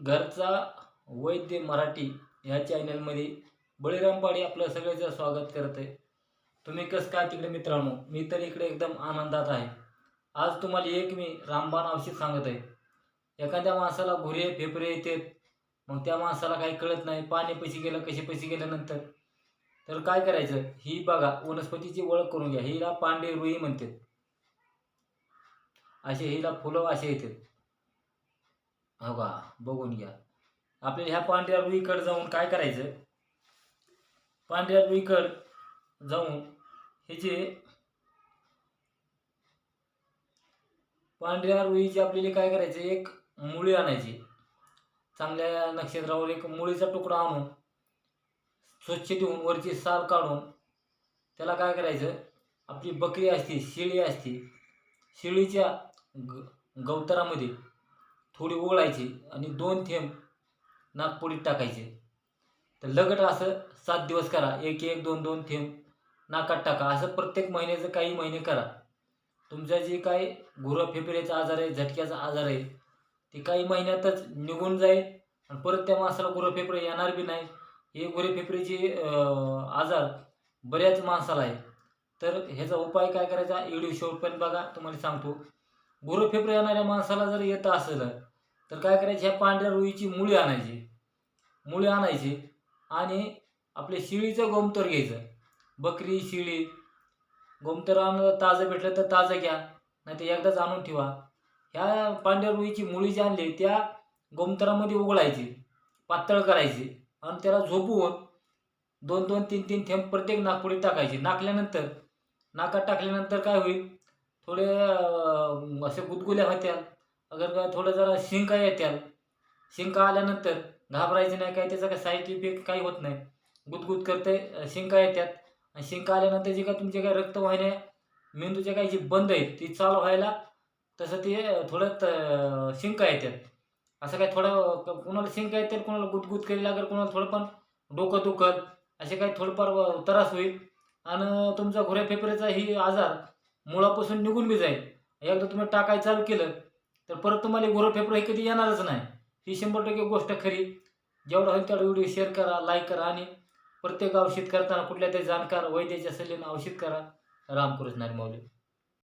घरचा वैद्य मराठी ह्या चॅनलमध्ये बळीराम पाडी आपलं सगळ्याचं स्वागत करत आहे तुम्ही कसं काय तिकडे मित्रांनो? मी तर इकडे एकदम आनंदात आहे. आज तुम्हाला एक मी रामबाण औषध सांगत आहे. एखाद्या माणसाला घुरे फेफरे येतात. मग त्या माणसाला काही कळत नाही पाणी पैसे गेलं कसे पैसे गेल्यानंतर तर काय करायचं? ही बघा वनस्पतीची ओळख करून घ्या. हिला पांडे रुई म्हणतात. असे हिला फुलं असे येतात. हो का? बघून घ्या. आपल्याला ह्या पांढऱ्या रुईकड जाऊन काय करायचं? पांढऱ्या रुईकड जाऊन ह्याचे पांढऱ्या रुईची आपल्याला काय करायचं? एक मुळी आणायची. चांगल्या नक्षत्रावर एक मुळीचा तुकडा आणून स्वच्छ ठेवून वरची साल काढून त्याला काय करायचं? आपली बकरी असते शेळी असते शेळीच्या ग गवतारामध्ये थोडी ओळायची आणि दोन थेंब नागपुडीत टाकायचे. तर लगट असं सात दिवस करा. एक एक दोन दोन थेंब नाकात टाका. असं प्रत्येक महिन्याचं काही महिने करा. तुमचा जे काय गुरं फेफऱ्याचा आजार आहे झटक्याचा आजार आहे ते काही महिन्यातच निघून जाईल आणि परत त्या माणसाला गुरं फेफरे येणार बी नाही. हे गुरे फेफरेचे आजार बऱ्याच माणसाला आहे तर ह्याचा उपाय काय करायचा? व्हिडिओ शेवटपर्यंत बघा. तुम्हाला सांगतो. गुरं फेफरे येणाऱ्या माणसाला जर येत असेल तर काय करायचे ह्या पांढऱ्या रुईची मुळी आणायची. मुळी आणायची आणि आपले शिळीचं गोमतर घ्यायचं. बकरी शिळी गोमतर आणलं ताजं भेटलं तर ताजं घ्या नाही तर एकदाच आणून ठेवा. ह्या पांढऱ्या रुईची मुळी जी आणली त्या गोमतरामध्ये उघडायची पातळ करायची आणि त्याला झोपवून दोन दोन तीन तीन थेंब प्रत्येक नागपुडीत टाकायची. नाकल्यानंतर नाकात टाकल्यानंतर काय होईल? थोडे असे गुदगुल्या होत्या. अगर का थोडं जरा शिंका येत्याल. शिंका आल्यानंतर घाबरायचं नाही काय त्याचा काय साईड इफेक्ट काही होत नाही. गुदगुद करते शिंका येतात आणि शिंका आल्यानंतर जे काय तुमचे काय रक्तवाहिन्या मेंदूच्या काही जी बंद आहेत ती चालू व्हायला तसं ते थोडं शिंका येतात असं काय थोडं कोणाला शिंका येतात कोणाला गुदगुद केली लागेल कोणाला थोडं पण डोकं दुखत असे काही थोडंफार त्रास होईल. आणि तुमचा घोऱ्या फेफऱ्याचा ही आजार मुळापासून निघून बी जाईल. एकदा तुम्ही टाकाय चालू केलं तर परत तुम्हाला घोरं फेफरं हे कधी येणारच नाही. ही शंभर टक्के गोष्ट खरी. जेवढा होईल तेवढा व्हिडिओ शेअर करा लाईक करा आणि प्रत्येक औषध करताना कुठल्या तरी जाणकार वैद्याच्या सल्ल्यानं औषध करा. रामकृष्ण हरी माऊली